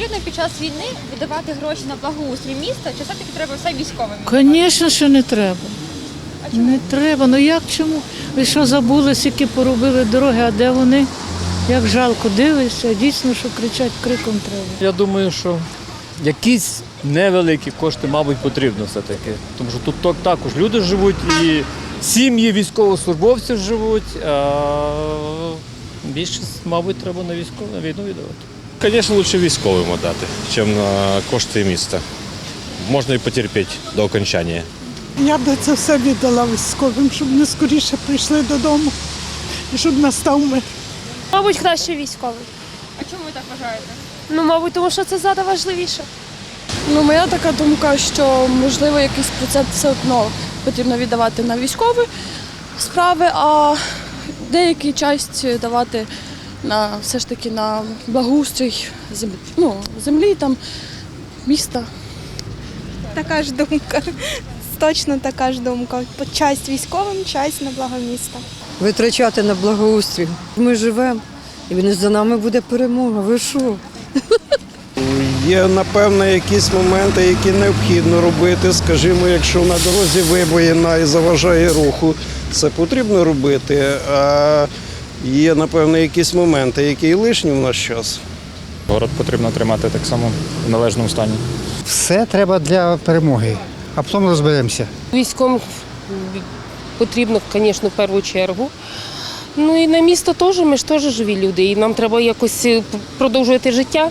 потрібно під час війни видавати гроші на благоустрій міста, чи все-таки треба все військовим? Звісно, що не треба. Не треба. Ну як чому? Ви що забули, скільки поробили дороги, а де вони? Як жалко дивишся, дійсно, що кричать криком треба. Я думаю, що якісь невеликі кошти, мабуть, потрібно все-таки. Тому що тут так- також люди живуть і сім'ї військовослужбовців живуть. А більшість, мабуть, треба на військову на війну віддавати. Звісно, лучше військовим віддати, ніж на кошти міста. Можна і потерпіти до окончання. Я би це все віддала військовим, щоб вони скоріше прийшли додому і щоб настав мир. Мабуть, краще військовий. А чому ви так вважаєте? Ну, мабуть, тому що це зараз важливіше. Ну, моя така думка, що можливо якийсь процент все одно потрібно віддавати на військові справи, а деяку часть давати на все ж таки на благоустрій землі, ну, землі там, міста. Така ж думка. Точно така ж думка. Часть військовим, часть на благо міста. витрачати на благоустрій. Ми живемо, і він за нами буде перемога. Ви що? Є, напевно, якісь моменти, які необхідно робити. Скажімо, якщо на дорозі вибоїна і заважає руху, це потрібно робити. А є, напевно, якісь моменти, які лишні в наш час. Город потрібно тримати так само в належному стані. Все треба для перемоги, а потім розберемося. Військом потрібно, звісно, в першу чергу. Ну і на місто теж, ми ж теж живі люди, і нам треба якось е, продовжувати життя.